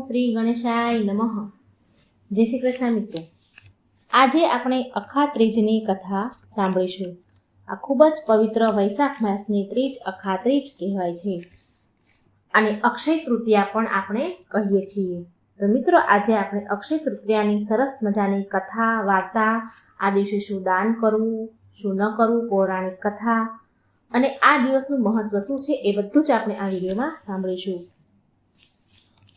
શ્રી ગણેશાય નમઃ. જય શ્રી કૃષ્ણ મિત્રો. આજે આપણે અખા ત્રીજની કથા સાંભળીશું. આ ખૂબ જ પવિત્ર વૈશાખ માસની ત્રીજ અખા ત્રીજ કહેવાય છે. અને અક્ષય તૃતીયા પણ આપણે કહીએ છીએ. તો મિત્રો, આજે આપણે અક્ષય તૃતીયાની સરસ મજાની કથા, વાર્તા, આ દિવસે શું દાન કરવું, શું ન કરવું, પૌરાણિક કથા અને આ દિવસનું મહત્વ શું છે એ બધું જ આપણે આ વિડીયોમાં સાંભળીશું.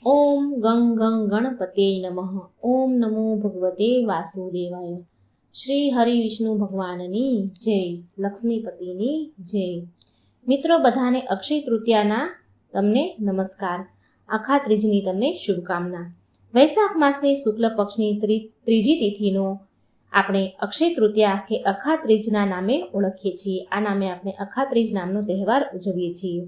ઓમ ગંગ ગંગ ગણપતે નમઃ. ઓમ નમો ભગવતે વાસુદેવાય. શ્રી હરિ વિષ્ણુ ભગવાનની જય. લક્ષ્મીપતિની જય. મિત્રો, બધાને અક્ષય તૃતીયાના તમને નમસ્કાર. આખા ત્રીજની તમને શુભકામના. વૈશાખ માસની શુક્લ પક્ષની ત્રી, ત્રીજી તિથિનો આપણે અક્ષય તૃતીયા કે અખા ત્રીજના નામે ઓળખીએ છીએ. આ નામે આપણે અખા ત્રીજ નામનો તહેવાર ઉજવીએ છીએ.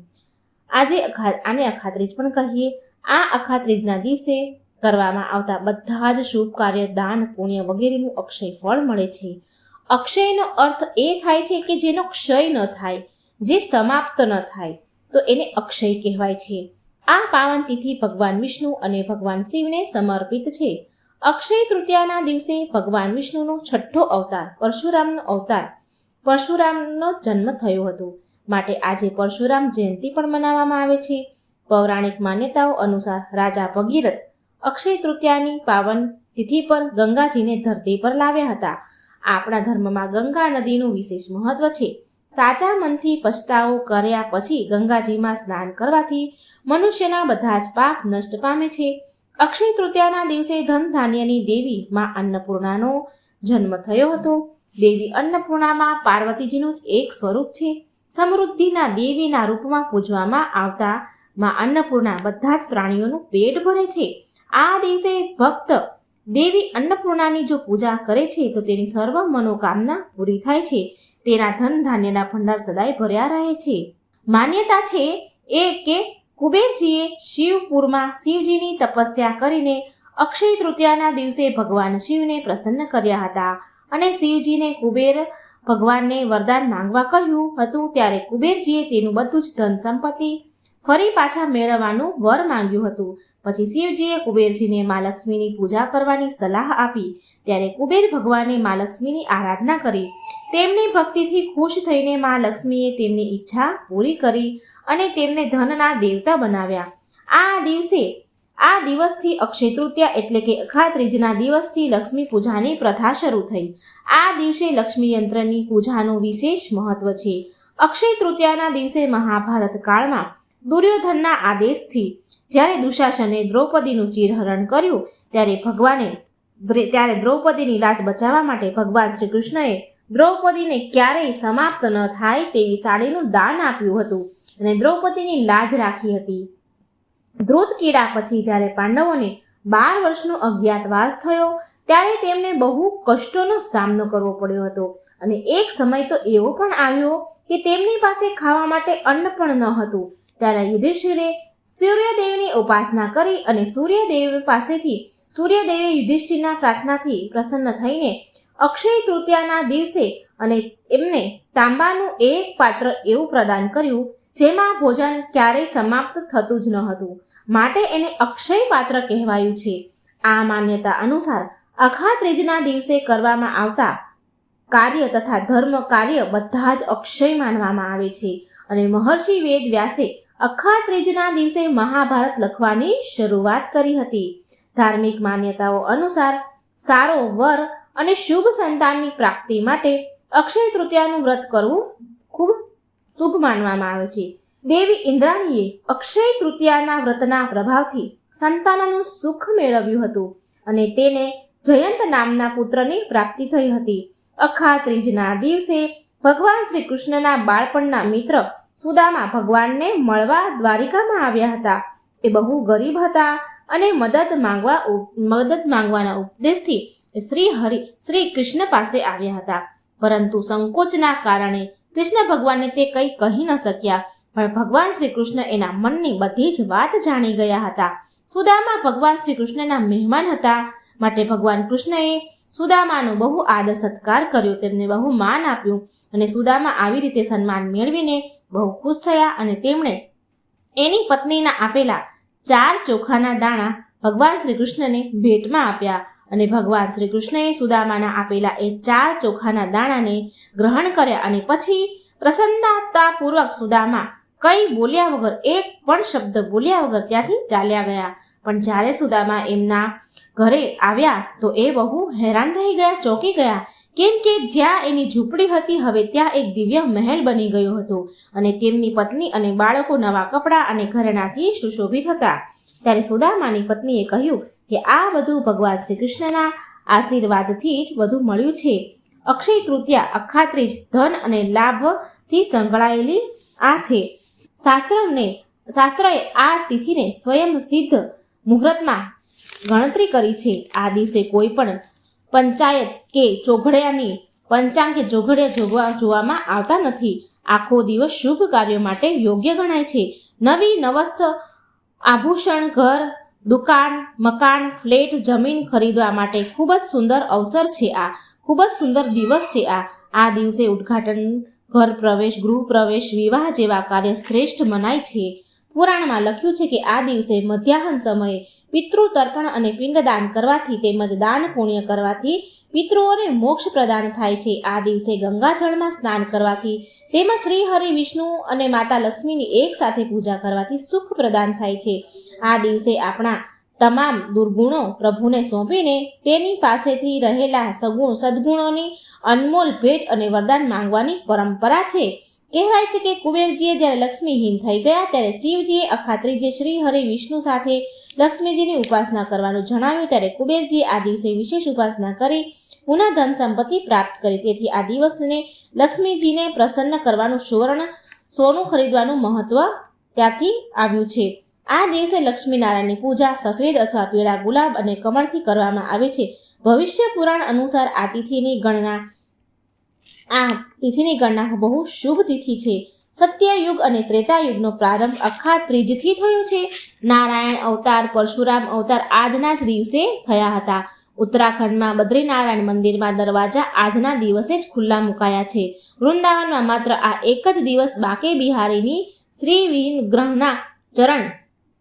આજે અખા, આને અખા ત્રીજ પણ કહીએ. આ અખાત્રીજના દિવસે કરવામાં આવતા બધા જ શુભ કાર્ય, દાન, પુણ્ય વગેરેનું અક્ષય ફળ મળે છે. અક્ષયનો અર્થ એ થાય છે કે જેનો ક્ષય ન થાય, જે સમાપ્ત ન થાય, તો એને અક્ષય કહેવાય છે. આ પાવન તિથિ ભગવાન વિષ્ણુ અને ભગવાન શિવને સમર્પિત છે. અક્ષય તૃતીયાના દિવસે ભગવાન વિષ્ણુનો છઠ્ઠો અવતાર, પરશુરામનો અવતાર, પરશુરામનો જન્મ થયો હતો. માટે આજે પરશુરામ જયંતિ પણ મનાવવામાં આવે છે. પૌરાણિક માન્યતાઓ અનુસાર રાજા ભગીરથ અક્ષય તૃતીયાની પાવન તિથિ પર ગંગાજીને ધરતી પર લાવ્યા હતા. આપણા ધર્મમાં ગંગા નદીનું વિશેષ મહત્વ છે. સાચા મનથી પછતાવો કર્યા પછી ગંગાજીમાં સ્નાન કરવાથી મનુષ્યના બધા જ પાપ નષ્ટ પામે છે. અક્ષય તૃતીયાના દિવસે ધન ધાન્યની દેવી માં અન્નપૂર્ણાનો જન્મ થયો હતો. દેવી અન્નપૂર્ણામાં પાર્વતીજીનું જ એક સ્વરૂપ છે. સમૃદ્ધિના દેવીના રૂપમાં પૂજવામાં આવતા માં અન્નપૂર્ણા બધા જ પ્રાણીઓનું પેટ ભરે છે. આ દિવસે ભક્ત દેવી અન્નપૂર્ણાની જો પૂજા કરે છે, તો તેની સર્વ મનોકામના પૂરી થાય છે. તેના ધન ધાન્યના ભંડાર સદાય ભર્યા રહે છે. માન્યતા છે એ કે કુબેરજીએ શિવપુરમાં શિવજીની તપસ્યા કરીને અક્ષય તૃતીયાના દિવસે ભગવાન શિવને પ્રસન્ન કર્યા હતા અને શિવજીને કુબેર ભગવાનને વરદાન માંગવા કહ્યું હતું, ત્યારે કુબેરજીએ તેનું બધું જ ધન સંપત્તિ ફરી પાછા મેળવવાનું વર માંગ્યું હતું. પછી શિવજીએ કુબેરજીને મા લક્ષ્મીની પૂજા કરવાની સલાહ આપી. ત્યારે કુબેર ભગવાને મા લક્ષ્મીની આરાધના કરી. તેમની ભક્તિથી ખુશ થઈને મા લક્ષ્મીએ તેમની ઈચ્છા પૂરી કરી અને તેમને ધનના દેવતા બનાવ્યા. આ દિવસે, આ દિવસથી અક્ષય તૃતીયા એટલે કે અખાત્રીજના દિવસથી લક્ષ્મી પૂજાની પ્રથા શરૂ થઈ. આ દિવસે લક્ષ્મી યંત્રની પૂજાનું વિશેષ મહત્વ છે. અક્ષય તૃતીયાના દિવસે મહાભારત કાળમાં દુર્યોધનના આદેશથી જ્યારે દુશાસને દ્રૌપદીનું ચીરહરણ કર્યું, ત્યારે ભગવાને ત્યારે દ્રૌપદીની લાજ બચાવવા માટે ભગવાન શ્રી કૃષ્ણએ દ્રૌપદીને ક્યારેય સમાપ્ત ન થાય તેવી સાડીનું દાન આપ્યું હતું અને દ્રૌપદીની લાજ રાખી હતી. ધ્રુત કીડા પછી જ્યારે પાંડવોને બાર વર્ષનો અજ્ઞાતવાસ થયો, ત્યારે તેમને બહુ કષ્ટોનો સામનો કરવો પડ્યો હતો અને એક સમય તો એવો પણ આવ્યો કે તેમની પાસે ખાવા માટે અન્ન પણ ન હતું. ત્યારે યુધિષ્ઠિરે સૂર્યદેવની ઉપાસના કરી અને સૂર્યદેવ પાસેથી સૂર્યદેવે યુધિષ્ઠિરના પ્રાર્થનાથી પ્રસન્ન થઈને અક્ષય તૃતીયાના દિવસે અને એમને તાંબાનું એક પાત્ર એવું પ્રદાન કર્યું, જેમાં ભોજન ક્યારેય સમાપ્ત થતું જ ન હતું. માટે એને અક્ષય પાત્ર કહેવાયું છે. આ માન્યતા અનુસાર અખા ત્રીજના દિવસે કરવામાં આવતા કાર્ય તથા ધર્મ કાર્ય બધા જ અક્ષય માનવામાં આવે છે. અને મહર્ષિ વેદ વ્યાસે અખા ત્રીજના દિવસે મહાભારત લખવાની શરૂઆત કરી હતી. ધાર્મિક માન્યતાઓ અનુસાર સારો વર અને શુભ સંતાનની પ્રાપ્તિ માટે અક્ષય તૃતીયાનું વ્રત કરવું ખૂબ શુભ માનવામાં આવે છે. દેવી ઇન્દ્રાણીએ અક્ષય તૃતીયાના વ્રતના પ્રભાવથી સંતાનનું સુખ મેળવ્યું હતું અને તેને જયંત નામના પુત્રની પ્રાપ્તિ થઈ હતી. અખા ત્રીજના દિવસે ભગવાન શ્રી કૃષ્ણના બાળપણના મિત્ર સુદામા ભગવાનને મળવા દ્વારિકામાં આવ્યા હતા. એ બહુ ગરીબ હતા અને મદદ માંગવા મદદ માંગવાના ઉપદેશથી શ્રી હરિ, શ્રી કૃષ્ણ પાસે આવ્યા હતા. પરંતુ સંકોચના કારણે કૃષ્ણ ભગવાનને તે કંઈ કહી ન શક્યા. પણ ભગવાન શ્રી કૃષ્ણ એના મનની બધી જ વાત જાણી ગયા હતા. સુદામા ભગવાન શ્રી કૃષ્ણના મહેમાન હતા. માટે ભગવાન કૃષ્ણએ સુદામાનો બહુ આદર સત્કાર કર્યો. તેમને બહુ માન આપ્યું અને સુદામા આવી રીતે સન્માન મેળવીને બહુ ખુશ થયા અને તેમણે એની પત્નીના આપેલા ચાર ચોખાના દાણા ભગવાન શ્રી કૃષ્ણને ભેટમાં આપ્યા અને ભગવાન શ્રી કૃષ્ણએ સુદામાના આપેલા એ ચાર ચોખાના દાણાને ગ્રહણ કર્યા અને પછી પ્રસન્નતાપૂર્વક સુદામા કંઈ બોલ્યા વગર, એક પણ શબ્દ બોલ્યા વગર ત્યાંથી ચાલ્યા ગયા. પણ જ્યારે સુદામા એમના ઘરે આવ્યા તો એ બહુ હેરાન રહી ગયા, ચોંકી ગયા કેમ કે જ્યાં એની ઝૂંપડી હતી, હવે ત્યાં એક દિવ્ય મહેલ બની ગયો હતો અને તેમની પત્ની અને બાળકો નવા કપડાં અને ઘરેણાથી સુશોભિત હતા. ત્યારે સુદામાની પત્નીએ કહ્યું કે આ બધું ભગવાન શ્રી કૃષ્ણના આશીર્વાદથી જ બધું મળ્યું છે. અક્ષય તૃતીયા અખાત્રીજ ધન અને લાભથી સંકળાયેલી આ છે. શાસ્ત્રને, શાસ્ત્રએ આ તિથિને સ્વયં સિદ્ધ મુહૂર્તમાં ગણતરી કરી છે. આ દિવસે કોઈ પણ પંચાયત કે ચોઘડિયાની પંચાંગ કે ચોઘડિયા જોગવા જોવામાં આવતા નથી. આખો દિવસ શુભ કાર્યો માટે યોગ્ય ગણાય છે. નવી નવસ્થ આભૂષણ, ઘર, દુકાન, મકાન, ફ્લેટ, જમીન ખરીદવા માટે ખૂબ જ સુંદર અવસર છે આ. ખૂબ જ સુંદર દિવસ છે આ. આ દિવસે ઉદ્ઘાટન, ઘર પ્રવેશ, ગૃહ પ્રવેશ, વિવાહ જેવા કાર્ય શ્રેષ્ઠ મનાય છે. પુરાણમાં લખ્યું છે કે આ દિવસે મધ્યાહન સમયે પિતૃ તર્પણ અને પિંડદાન કરવાથી તેમજ દાન પુણ્ય કરવાથી પિતૃઓને મોક્ષ પ્રદાન થાય છે. આ દિવસે ગંગાજળમાં સ્નાન કરવાથી તેમજ શ્રી હરિ વિષ્ણુ અને માતા લક્ષ્મીની એક સાથે પૂજા કરવાથી સુખ પ્રદાન થાય છે. આ દિવસે આપણા તમામ દુર્ગુણો પ્રભુને સોંપીને તેની પાસેથી રહેલા સગુણ, સદગુણોની અનમોલ ભેટ અને વરદાન માંગવાની પરંપરા છે. કહેવાય છે કે કુબેરજીએ જ્યારે લક્ષ્મીહીન થઈ ગયા ત્યારે શિવજીએ અખાત્રીજે શ્રી હરિ વિષ્ણુ સાથે લક્ષ્મીજીની ઉપાસના કરવાનું જણાવ્યું ત્યારે કુબેરજીએ આ દિવસે વિશેષ ઉપાસના કરી, પુનઃ ધન સંપત્તિ પ્રાપ્ત કરી. તેથી આ દિવસને લક્ષ્મીજીને પ્રસન્ન કરવાનું સુવર્ણ સોનું ખરીદવાનું મહત્વ ત્યાંથી આવ્યું છે. આ દિવસે લક્ષ્મીનારાયણની પૂજા સફેદ અથવા પીળા ગુલાબ અને કમળથી કરવામાં આવે છે. ભવિષ્ય પુરાણ અનુસાર આ તિથિની ગણના આ તિથિની ગણના બહુ શુભ તિથિ છે. સત્યયુગ અને ત્રેતાયુગનો પ્રારંભ અખા ત્રીજથી થયો છે. નારાયણ અવતાર, પરશુરામ અવતાર આજના જ દિવસે થયા હતા. ઉત્તરાખંડમાં બદ્રીનારાયણ મંદિરમાં દરવાજા આજના દિવસે જ ખુલ્લા મુકાયા છે. વૃંદાવનમાં માત્ર આ એક જ દિવસ બાકે બિહારીની શ્રી વિગ્રહના ચરણ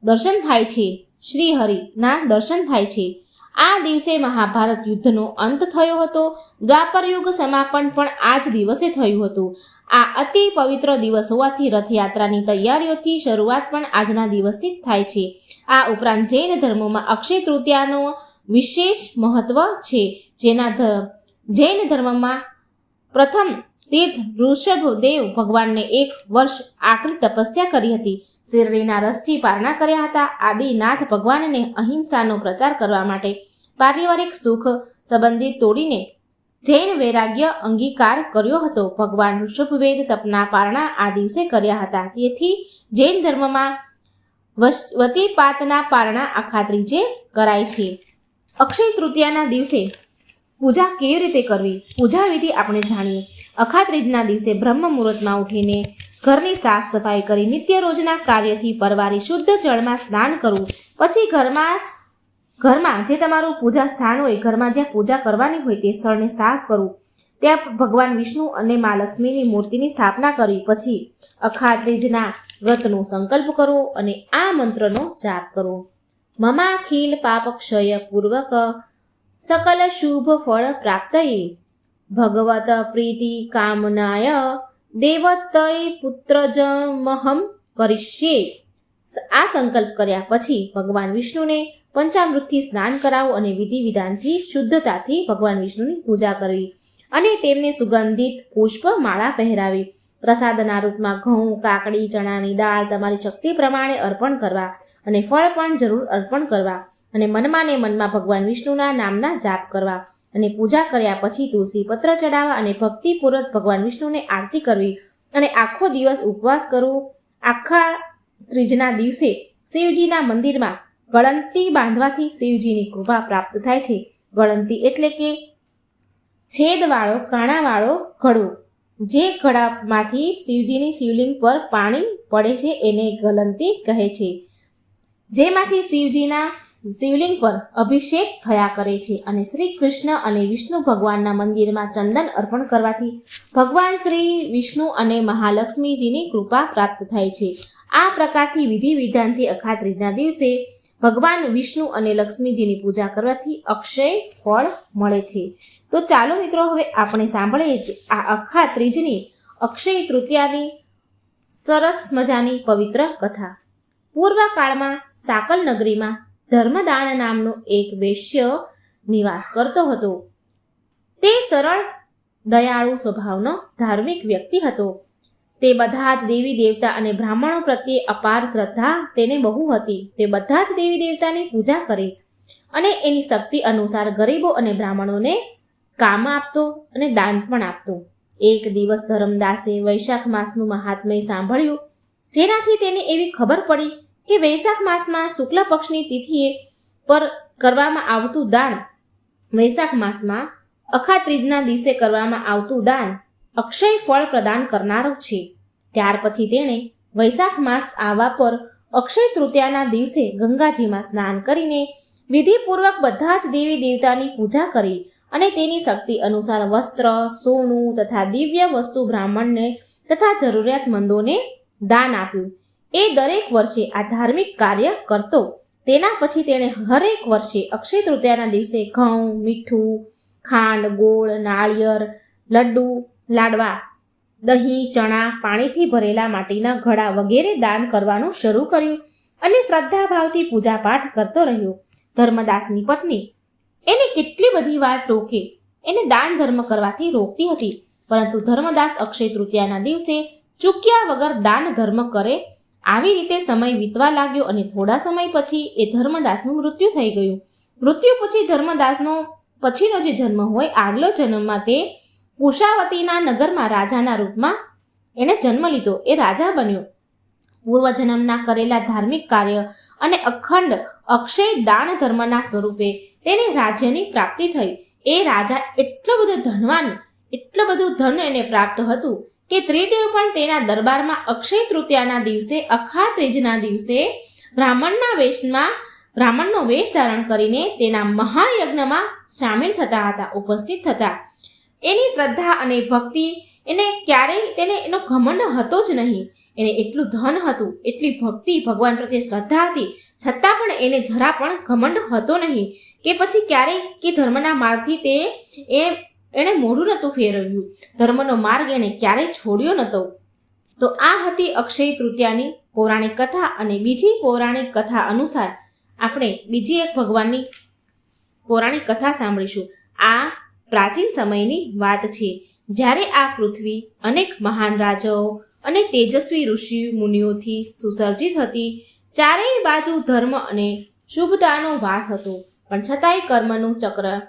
દર્શન થાય છે. શ્રીહરિના દર્શન થાય છે. આ દિવસે મહાભારત યુદ્ધનો અંત થયો હતો. દ્વાપર યુગ સમાપન પણ આ જ દિવસે થયું હતું. આ અતિ પવિત્ર દિવસ હોવાથી રથયાત્રાની તૈયારીઓથી શરૂઆત પણ આજના દિવસથી થાય છે. આ ઉપરાંત જૈન ધર્મોમાં અક્ષય તૃતીયાનો વિશેષ મહત્વ છે. જેના જૈન ધર્મમાં પ્રથમ તીર્થ ઋષભદેવ ભગવાનને એક વર્ષ આકરી તપસ્યા કરી હતી. શેરડીના રસથી પારણા કર્યા હતા. આદિનાથ ભગવાનને અહિંસાનો પ્રચાર કરવા માટે પારિવારિક સુખ સંબંધિત તોડીને જૈન વૈરાગ્ય અંગીકાર કર્યો હતો. ભગવાન ઋષભવેદ તપના પારણા આ દિવસે કર્યા હતા. તેથી જૈન ધર્મમાં વતીપાતના પારણા આખા ત્રીજે કરાય છે. અક્ષય તૃતીયાના દિવસે પૂજા કેવી રીતે કરવી? પૂજા વિધિ આપણે જાણીએ. અખાત્રીજના દિવસે બ્રહ્મ મુહૂર્તમાં ઉઠીને ઘરની સાફ સફાઈ કરી નિત્ય રોજના કાર્યથી પરવારી શુદ્ધ જળમાં સ્નાન કરવું. પછી ઘરમાં ઘરમાં જે તમારું પૂજા સ્થાન હોય, ઘરમાં જ્યાં પૂજા કરવાની હોય તે સ્થળને સાફ કરવું. ત્યાં ભગવાન વિષ્ણુ અને મા લક્ષ્મીની મૂર્તિની સ્થાપના કરવી પછી અખાત્રીજના વ્રતનો સંકલ્પ કરવો અને આ મંત્રનો જાપ કરવો મમાખિલ પાપક્ષય પૂર્વક સકલ શુભ ફળ પ્રાપ્તયે. ભગવત પ્રીતિ કામનાય દેવતય પુત્રજમહમ કરીશ્યે આ સંકલ્પ કર્યા પછી ભગવાન વિષ્ણુને પંચામૃતથી સ્નાન કરાવો અને વિધિ વિધાનથી શુદ્ધતાથી ભગવાન વિષ્ણુની પૂજા કરવી અને તેમને સુગંધિત પુષ્પ માળા પહેરાવી. પ્રસાદના રૂપમાં ઘઉં, કાકડી, ચણાની દાળ તમારી શક્તિ પ્રમાણે અર્પણ કરવા અને ફળ પણ જરૂર અર્પણ કરવા અને મનમાં ને મનમાં ભગવાન વિષ્ણુના નામના જાપ કરવા. અને પૂજા કર્યા પછી તુલસી પત્ર ચડાવવા અને ભક્તિપૂર્વક ભગવાન વિષ્ણુને આરતી કરવી અને આખો દિવસ ઉપવાસ કરવો. આખા ત્રીજના દિવસે શિવજીના મંદિરમાં ગળંતી બાંધવાથી શિવજીની કૃપા પ્રાપ્ત થાય છે. ગળંતી એટલે કે છેદવાળો, કાણાવાળો ઘડો જે ઘડામાંથી શિવજીની શિવલિંગ પર પાણી પડે છે એને ગલંતી કહે છે. જેમાંથી શિવજીના શિવલિંગ પર અભિષેક થયા કરે છે અને શ્રી કૃષ્ણ અને વિષ્ણુ ભગવાનના મંદિરમાં ચંદન અર્પણ કરવાથી ભગવાન શ્રી વિષ્ણુ અને મહાલક્ષ્મીજીની કૃપા પ્રાપ્ત થાય છે. આ પ્રકારથી વિધિ વિધાનથી અખાત્રીજના દિવસે ભગવાન વિષ્ણુ અને લક્ષ્મીજીની પૂજા કરવાથી અક્ષય ફળ મળે છે. તો ચાલો મિત્રો, હવે આપણે સાંભળીએ જ આ અખા ત્રીજની અક્ષય તૃતીયાની સરસ મજાની પવિત્ર કથા. પૂર્વકાળમાં સાકલ નગરીમાં ધર્મદાન નામનો એક વૈશ્ય નિવાસ કરતો હતો. તે સરળ, દયાળુ સ્વભાવનો ધાર્મિક વ્યક્તિ હતો. તે બધા જ દેવી દેવતા અને બ્રાહ્મણો પ્રત્યે અપાર શ્રદ્ધા તેને બહુ હતી. તે બધા જ દેવી દેવતાની પૂજા કરે અને એની શક્તિ અનુસાર ગરીબો અને બ્રાહ્મણોને કામ આપતો અને દાન પણ આપતો. એક દિવસ ધરમદાસે વૈશાખ માસનું મહાત્મય સાંભળ્યું, જેનાથી તેને એવી ખબર પડી કે વૈશાખ માસમાં શુક્લ પક્ષની તિથિએ પર કરવામાં આવતું દાન વૈશાખ માસમાં અખા ત્રીજના દિવસે કરવામાં આવતું દાન અક્ષય ફળ પ્રદાન કરનારું છે. ત્યાર પછી તેણે વૈશાખ માસ આવવા પર અક્ષય તૃતીયાના દિવસે ગંગાજીમાં સ્નાન કરીને વિધિપૂર્વક બધા જ દેવી દેવતાની પૂજા કરી અને તેની શક્તિ અનુસાર વસ્ત્ર, સોનું તથા દિવ્ય વસ્તુ બ્રાહ્મણને તથા જરૂરિયાતમંદોને દાન આપ્યું. એ દરેક વર્ષે આ ધાર્મિક કાર્ય કરતો. તેના પછી તેણે હરેક વર્ષે અક્ષય તૃતીયાના દિવસે ઘઉં, મીઠું, ખાંડ, ગોળ, નાળિયેર, લડ્ડુ, લાડવા, દહીં, ચણા પાણીથી ભરેલા માટીના ઘડા વગેરે દાન કરવાનું શરૂ કર્યું અને શ્રદ્ધાભાવથી પૂજાપાઠ કરતો રહ્યો. ધર્મદાસની પત્ની એને કેટલી બધી વાર ટોકે. એને દાન ધર્મ કરવાથી રોકતી હતી. પરંતુ ધર્મદાસ અક્ષય તૃતીયાના દિવસે ચૂક્યા વગર દાન ધર્મ કરે આવી રીતે સમય વીતવા લાગ્યો અને થોડા સમય પછી એ ધર્મદાસનું મૃત્યુ થઈ ગયું. મૃત્યુ પછી ધર્મદાસનો પછીનો જે જન્મ હોય, આગલો જન્મમાં તે કુશાવતીના નગરમાં રાજાના રૂપમાં એણે જન્મ લીધો. એ રાજા બન્યો. પૂર્વજન્મના કરેલા ધાર્મિક કાર્ય અને અખંડ અક્ષય દાન ધર્મના સ્વરૂપે તેને રાજ્યની પ્રાપ્તિ થઈ. એ રાજા એટલો બધો ધનવાન, એટલું બધું ધન એને પ્રાપ્ત હતું કે ત્રિદેવ પણ તેના દરબારમાં અક્ષય તૃતીયાના દિવસે, અખા ત્રીજના દિવસે બ્રાહ્મણના વેશમાં, બ્રાહ્મણનો વેશ ધારણ કરીને તેના મહાયજ્ઞમાં સામેલ થતા હતા, ઉપસ્થિત થતા. એની શ્રદ્ધા અને ભક્તિ એને ક્યારેય તેને એનો ઘમંડ હતો જ નહીં. એને એટલું ધન હતું, એટલી ભક્તિ ભગવાન પ્રત્યે શ્રદ્ધા હતી, છતાં પણ એને જરા પણ ઘમંડ હતો નહીં. કે પછી ક્યારેય કે ધર્મના માર્ગથી તે એ એણે મોઢું નહોતું ફેરવ્યું. ધર્મનો માર્ગ એણે ક્યારેય છોડ્યો નહોતો. તો આ હતી અક્ષય તૃતીયાની પૌરાણિક કથા અને બીજી પૌરાણિક કથા અનુસાર આપણે બીજી એક ભગવાનની પૌરાણિક કથા સાંભળીશું. આ પ્રાચીન સમયની વાત છે. જ્યારે આ પૃથ્વી અનેક મહાન રાજાઓ અને તેજસ્વી ઋષિ મુનિઓથી સુસર્જિત હતી, ચારેય બાજુ ધર્મ અને શુભતાનો વાસ હતો. પણ છતાંય કર્મનું ચક્ર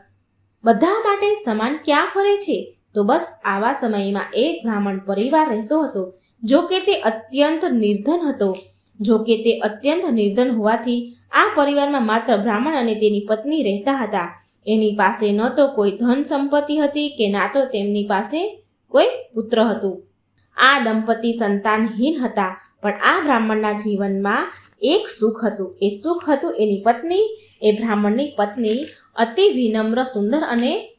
બધા માટે સમાન ક્યાં ફરે છે? તો બસ આવા સમયમાં એક બ્રાહ્મણ પરિવાર રહેતો હતો. જો કે તે અત્યંત નિર્ધન હતો. જો કે તે અત્યંત નિર્ધન હોવાથી આ પરિવારમાં માત્ર બ્રાહ્મણ અને તેની પત્ની રહેતા હતા. એની પાસે ન તો કોઈ ધન સંપત્તિ હતી કે ના તો તેમની પાસે કોઈ પુત્ર હતું. આ દંપતી સંતાનહીન હતા, પણ આ બ્રાહ્મણના જીવનમાં એક સુખ હતું. એ સુખ હતું એની પત્ની. એ બ્રાહ્મણની પત્ની અતિ વિનમ્ર, સુંદર અને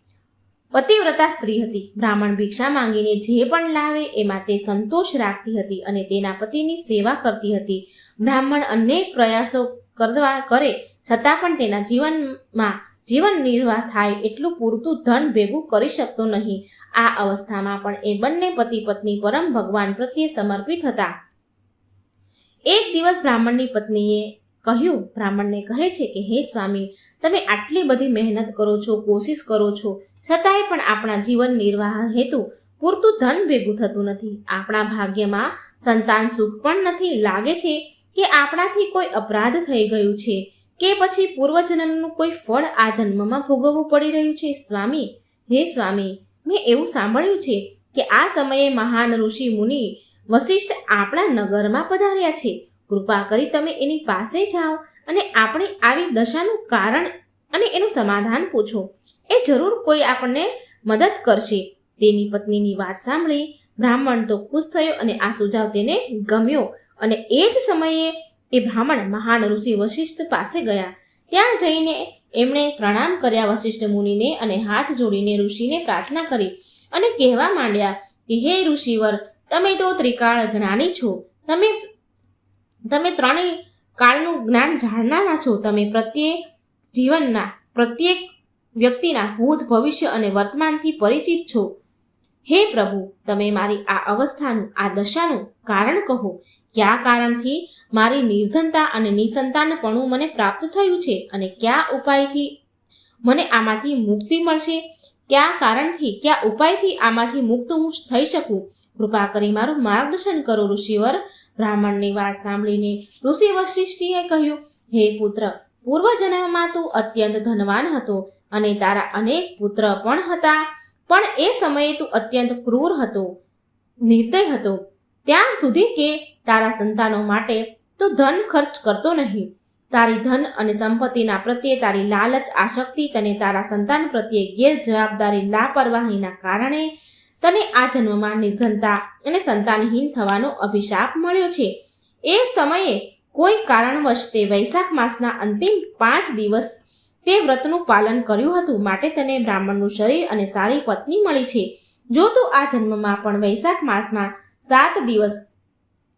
પતિવ્રતા સ્ત્રી હતી. બ્રાહ્મણ ભિક્ષા માંગીને જે પણ લાવે એમાં તે સંતોષ રાખતી હતી અને તેના પતિની સેવા કરતી હતી. બ્રાહ્મણ અનેક પ્રયાસો કરવા કરે છતાં પણ તેના જીવનમાં જીવન નિર્વાહ થાય એટલું પૂરતું ધન ભેગું કરી શકતો નહીં. આ અવસ્થામાં પણ એ બંને પતિ પત્ની પરમ ભગવાન પ્રત્યે સમર્પિત હતા. એક દિવસ બ્રાહ્મણની પત્નીએ કહ્યું, બ્રાહ્મણને કહે છે કે, હે સ્વામી, તમે આટલી બધી મહેનત કરો છો, કોશિશ કરો છો, છતાંય પણ આપણા જીવન નિર્વાહ હેતુ પૂરતું ધન ભેગું થતું નથી. આપણા ભાગ્યમાં સંતાન સુખ પણ નથી. લાગે છે કે આપણાથી કોઈ અપરાધ થઈ ગયું છે, કે પછી પૂર્વજન્મનું કોઈ ફળ આ જન્મમાં ભોગવવું પડી રહ્યું છે. સ્વામી, હે સ્વામી, મેં એવું સાંભળ્યું છે કે આ સમયે મહાન ઋષિ મુનિ વશિષ્ઠ આપણા નગરમાં પધાર્યા છે. કૃપા કરી તમે એની પાસે જાઓ અને આપણી આવી દશાનું કારણ અને એનું સમાધાન પૂછો. એ જરૂર કોઈ આપણને મદદ કરશે. તેની પત્નીની વાત સાંભળી બ્રાહ્મણ તો ખુશ થયો અને આ સુઝાવ તેને ગમ્યો અને એ જ સમયે એ બ્રાહ્મણ મહાન ઋષિ વશિષ્ઠ પાસે ગયા. ત્યાં જઈને એમણે પ્રણામ કર્યા વશિષ્ઠ મુનિને અને હાથ જોડીને ઋષિને પ્રાર્થના કરી અને કહેવા માંડ્યા કે, હે ઋષિવર, તમે તો ત્રિકાળ જ્ઞાની છો. તમે તમે ત્રણેય કાળનું જ્ઞાન જાણનારા છો. તમે પ્રત્યેક જીવનના પ્રત્યેક વ્યક્તિના ભૂત, ભવિષ્ય અને વર્તમાનથી પરિચિત છો. હે પ્રભુ, તમે મારી આ અવસ્થાનું, આ દશાનું કારણ કહો. કયા કારણથી? મારી નિર્ધનતા અને નિસંતાનપણું મને પ્રાપ્ત થયું છે અને કયા ઉપાયથી મને આમાંથી મુક્તિ મળશે? કયા કારણથી, કયા ઉપાયથી આમાંથી મુક્ત હું થઈ શકું? કૃપા કરી મારું માર્ગદર્શન કરો, ઋષિવર. બ્રાહ્મણની વાત સાંભળીને ઋષિ વશિષ્ઠીએ કહ્યું, હે પુત્ર, પૂર્વજન્મમાં તું અત્યંત ધનવાન હતો અને તારા અનેક પુત્ર પણ હતા, પણ એ સમયે તું અત્યંત ક્રૂર હતો, નિર્દય હતો. ત્યાં સુધી કે તારા સંતાનો માટે તું ધન ખર્ચ કરતો નહીં. તારી ધન અને સંપત્તિના પ્રત્યે તારી લાલચ આસક્તિ તને તારા સંતાન પ્રત્યે ગેરજવાબદારી, લાપરવાહીના કારણે તને આ જન્મમાં નિર્ધનતા અને સંતાનહીન થવાનો અભિશાપ મળ્યો છે. એ સમયે કોઈ કારણવશ તે વૈશાખ માસના અંતિમ પાંચ દિવસ તે વ્રતનું પાલન કર્યું હતું. માટે તને બ્રાહ્મણનું શરીર અને સારી પત્ની મળી છે. જો તું આ જન્મમાં પણ વૈશાખ માસમાં સાત દિવસ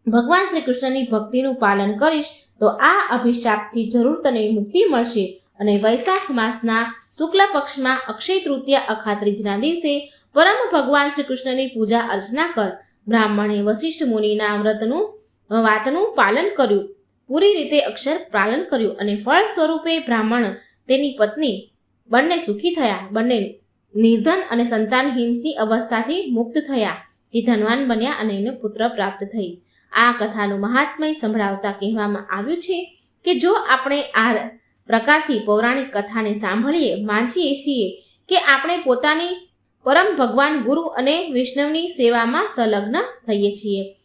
ભગવાન શ્રી કૃષ્ણની ભક્તિનું પાલન કરીશ, તો આ અભિશાપથી જરૂર તને મુક્તિ મળશે. અને વૈશાખ માસના શુક્લ પક્ષમાં અક્ષય તૃતીયા અખાત્રીજના દિવસે પરમ ભગવાન શ્રી કૃષ્ણની પૂજા અર્ચના કર. બ્રાહ્મણે વશિષ્ઠ મુનિના વ્રતનું, વાતનું પાલન કર્યું. પૂરી રીતે અક્ષર પાલન કર્યું અને ફળ સ્વરૂપે બ્રાહ્મણ તેની પત્ની, બંને સુખી થયા. બંને નિર્ધન અને સંતાનહીનની અવસ્થાથી મુક્ત થયા. તે ધનવાન બન્યા અને એને પુત્ર પ્રાપ્ત થઈ. આ કથાનું મહાત્મય સંભળાવતા કહેવામાં આવ્યું છે કે જો આપણે આ પ્રકારથી પૌરાણિક કથાને સાંભળીએ, વાંચીએ છીએ કે આપણે પોતાની પરમ ભગવાન ગુરુ અને વિષ્ણુની સેવામાં સંલગ્ન થઈએ છીએ.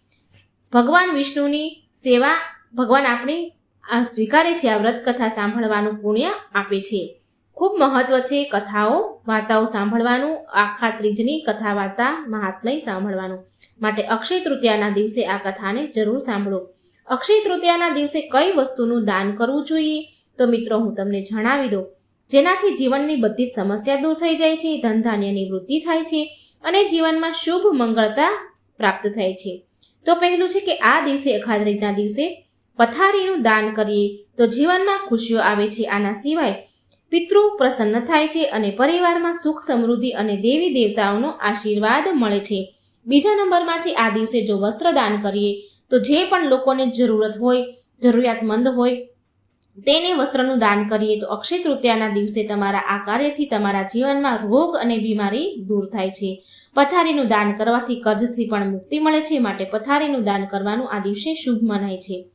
ભગવાન વિષ્ણુની સેવા ભગવાન આપણે આ સ્વીકારે છે, આ વ્રત કથા સાંભળવાનું પુણ્ય આપે છે. ખૂબ મહત્વ છે કથાઓ, વાર્તાઓ સાંભળવાનું, આખા ત્રીજની કથા વાર્તા મહાત્મય સાંભળવાનું. માટે અક્ષય તૃતીયાના દિવસે આ કથાને જરૂર સાંભળો. અક્ષય તૃતીયાના દિવસે કઈ વસ્તુનું દાન કરવું જોઈએ? તો મિત્રો, હું તમને જણાવી દઉં. જેનાથી જીવનની બધી સમસ્યા દૂર થઈ જાય છે ધન ધાન્યની વૃદ્ધિ થાય છે અને જીવનમાં શુભ મંગળતા પ્રાપ્ત થાય છે. તો પહેલું છે કે આ દિવસે અખાત્રીજના દિવસે પથારીનું દાન કરીએ તો જીવનમાં ખુશીઓ આવે છે. આના સિવાય પિતૃ પ્રસન્ન થાય છે અને પરિવારમાં સુખ સમૃદ્ધિ અને દેવી દેવતાઓનો આશીર્વાદ મળે છે. બીજા નંબરમાં છે, આ દિવસે જો વસ્ત્ર દાન કરીએ તો જે પણ લોકોને જરૂરત હોય, જરૂરિયાતમંદ હોય તેને વસ્ત્રનું દાન કરીએ તો અક્ષય તૃતીયાના દિવસે તમારા આ કાર્યથી તમારા જીવનમાં રોગ અને બીમારી દૂર થાય છે. પથારીનું દાન કરવાથી કર્જથી પણ મુક્તિ મળે છે, માટે પથારીનું દાન કરવાનું આ દિવસે શુભ મનાય છે.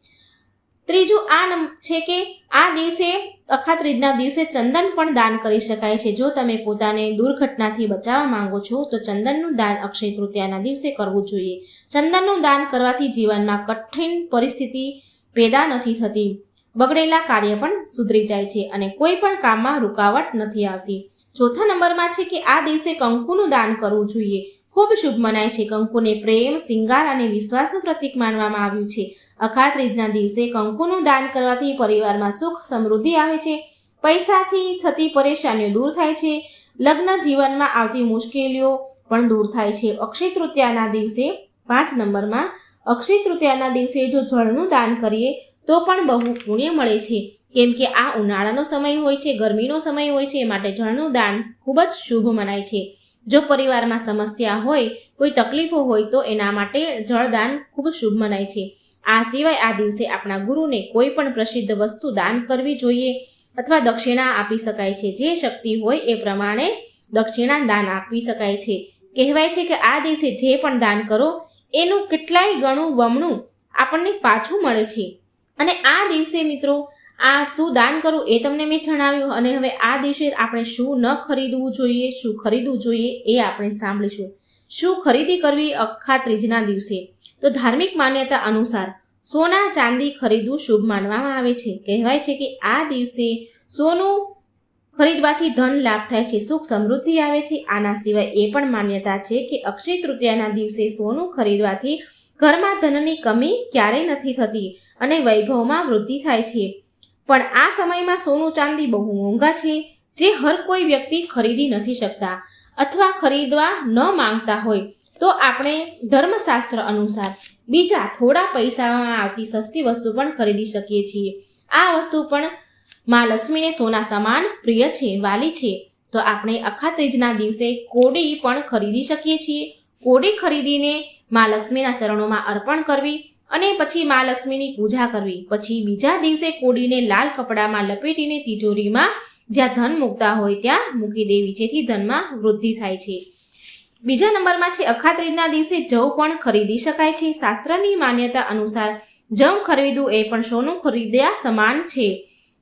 ત્રીજું આ છે કે આ દિવસે, અખાત્રીજના દિવસે ચંદન પણ દાન કરી શકાય છે. જો તમે પોતાને દુર્ઘટનાથી બચાવવા માંગો છો, તો ચંદનનું દાન અક્ષય તૃતીયાના દિવસે કરવું જોઈએ. ચંદનનું દાન કરવાથી જીવનમાં કઠિન પરિસ્થિતિ પેદા નથી થતી. બગડેલા કાર્ય પણ સુધરી જાય છે અને કોઈ પણ કામમાં રૂકાવટ નથી આવતી. ચોથા નંબરમાં છે કે આ દિવસે કંકુનું દાન કરવું જોઈએ. ખૂબ શુભ મનાય છે. કંકુને પ્રેમ સિંગાર અને વિશ્વાસનું પ્રતીક માનવામાં આવ્યું છે. અખાત્રીજના દિવસે કંકુનું દાન કરવાથી પરિવારમાં સુખ, સમૃદ્ધિ આવે છે. પૈસાથી થતી પરેશાનીઓ દૂર થાય છે. લગ્ન જીવનમાં આવતી મુશ્કેલીઓ પણ દૂર થાય છે. અક્ષય તૃતીયાના દિવસે પાંચ નંબરમાં, અક્ષય તૃતીયાના દિવસે જો જળનું દાન કરીએ તો પણ બહુ પુણ્ય મળે છે. કેમ કે આ ઉનાળાનો સમય હોય છે, ગરમીનો સમય હોય છે માટે જળનું દાન ખૂબ જ શુભ મનાય છે. જો પરિવારમાં સમસ્યા હોય, કોઈ તકલીફો હોય, તો એના માટે જળદાન ખૂબ શુભ મનાય છે. આ સિવાય આ દિવસે આપણા ગુરુને કોઈ પણ પ્રસિદ્ધ વસ્તુ દાન કરવી જોઈએ અથવા દક્ષિણા આપી શકાય છે. જે શક્તિ હોય, એ પ્રમાણે દક્ષિણા દાન આપી શકાય છે. કહેવાય છે કે આ દિવસે જે પણ દાન કરો, એનું કેટલાય ગણું બમણું આપણને પાછું મળે છે. અને આ દિવસે મિત્રો, આ શું દાન કરવું એ તમને મેં જણાવ્યું. અને હવે આ દિવસે આપણે શું ન ખરીદવું જોઈએ, શું ખરીદવું જોઈએ એ આપણે સાંભળીશું. શું ખરીદી કરવી અખા ત્રીજના દિવસે? તો ધાર્મિક માન્યતા અનુસાર સોના ચાંદી ખરીદવું શુભ માનવામાં આવે છે. કહેવાય છે કે આ દિવસે સોનું ખરીદવાથી ધન લાભ થાય છે, સુખ સમૃદ્ધિ આવે છે. આના સિવાય એ પણ માન્યતા છે કે અક્ષય તૃતીયાના દિવસે સોનું ખરીદવાથી ઘરમાં ધનની કમી ક્યારેય નથી થતી. અને વૈભવમાં વૃદ્ધિ થાય છે. પણ આ સમયમાં સોનું ચાંદી બહુ મોંઘા છે, જે હર કોઈ વ્યક્તિ ખરીદી નથી શકતા અથવા ખરીદવા ન માંગતા હોય, તો આપણે ધર્મશાસ્ત્ર અનુસાર બીજા થોડા પૈસામાં આવતી સસ્તી વસ્તુ પણ ખરીદી શકીએ છીએ. આ વસ્તુ પણ માં લક્ષ્મીને સોના સમાન પ્રિય છે, વાલી છે. તો આપણે અખાત્રીજના દિવસે કોડી પણ ખરીદી શકીએ છીએ. કોડી ખરીદીને માં લક્ષ્મીના ચરણોમાં અર્પણ કરવી અને પછી મા લક્ષ્મીની પૂજા કરવી. પછી બીજા દિવસે કોડીને લાલ કપડામાં લપેટીને તિજોરીમાં જ્યાં ધન મૂકતા હોય ત્યાં મૂકી દેવી, જેથી ધનમાં વૃદ્ધિ થાય છે. બીજા નંબરમાં છે, અખાત્રીજના દિવસે જવ પણ ખરીદી શકાય છે. શાસ્ત્રની માન્યતા અનુસાર જવ ખરીદવું એ પણ સોનું ખરીદ્યા સમાન છે.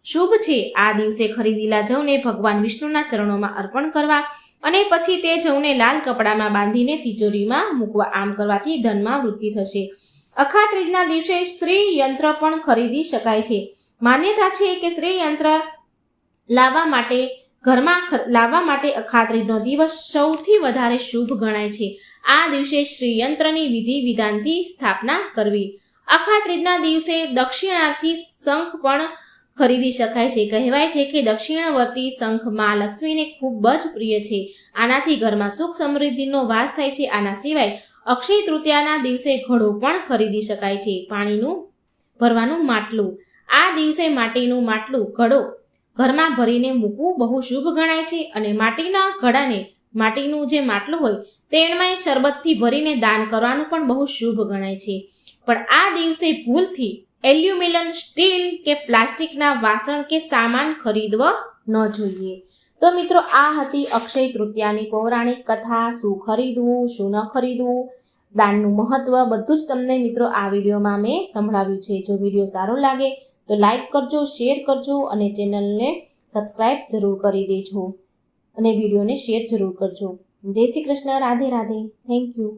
શુભ છે, આ દિવસે ખરીદેલા જવને ભગવાન વિષ્ણુના ચરણોમાં અર્પણ કરવા અને પછી તે જવને લાલ કપડામાં બાંધીને તિજોરીમાં મૂકવા, આમ કરવાથી ધનમાં વૃદ્ધિ થશે. અખાત્રીજના દિવસે સ્ત્રી યંત્ર પણ ખરીદી શકાય છે. માન્યતા છે કે સ્ત્રી યંત્ર લાવવા માટે ઘરમાં લાવવા માટે અખાત્રીજનો દિવસ સૌથી વધારે શુભ ગણાય છે. આ દિવસે શ્રીયંત્રની વિધિ વિધાનથી સ્થાપના કરવી. અખાત્રીજના દિવસે દક્ષિણાર્થી શંખ પણ ખરીદી શકાય છે. કહેવાય છે કે દક્ષિણવર્તી શંખમાં લક્ષ્મીને ખૂબ જ પ્રિય છે. આનાથી ઘરમાં સુખ સમૃદ્ધિનો વાસ થાય છે. આના સિવાય અક્ષય તૃતીયાના દિવસે ઘડો પણ ખરીદી શકાય છે. પાણીનું ભરવાનું માટલું. આ દિવસે માટીનું માટલું ઘડો ઘરમાં ભરીને મૂકવું બહુ શુભ ગણાય છે અને માટીના ઘડાને માટીનું જે માટલું હોય તેમાં શરબતથી ભરીને દાન કરવાનું પણ બહુ શુભ ગણાય છે. પણ આ દિવસે ભૂલથી એલ્યુમિનિયમ સ્ટીલ કે પ્લાસ્ટિકના વાસણ કે સામાન ખરીદવો ન જોઈએ. તો મિત્રો, આ હતી અક્ષય તૃતીયાની પૌરાણિક કથા, શું ખરીદવું, શું ન ખરીદવું? દાનનું મહત્વ બધું જ તમને મિત્રો આ વિડીયોમાં મેં સંભળાવ્યું છે. જો વીડિયો સારો લાગે તો લાઈક કરજો, શેર કરજો અને ચેનલને સબસ્ક્રાઈબ જરૂર કરી દેજો. અને વિડીયોને શેર જરૂર કરજો. જય શ્રી કૃષ્ણ, રાધે રાધે. Thank you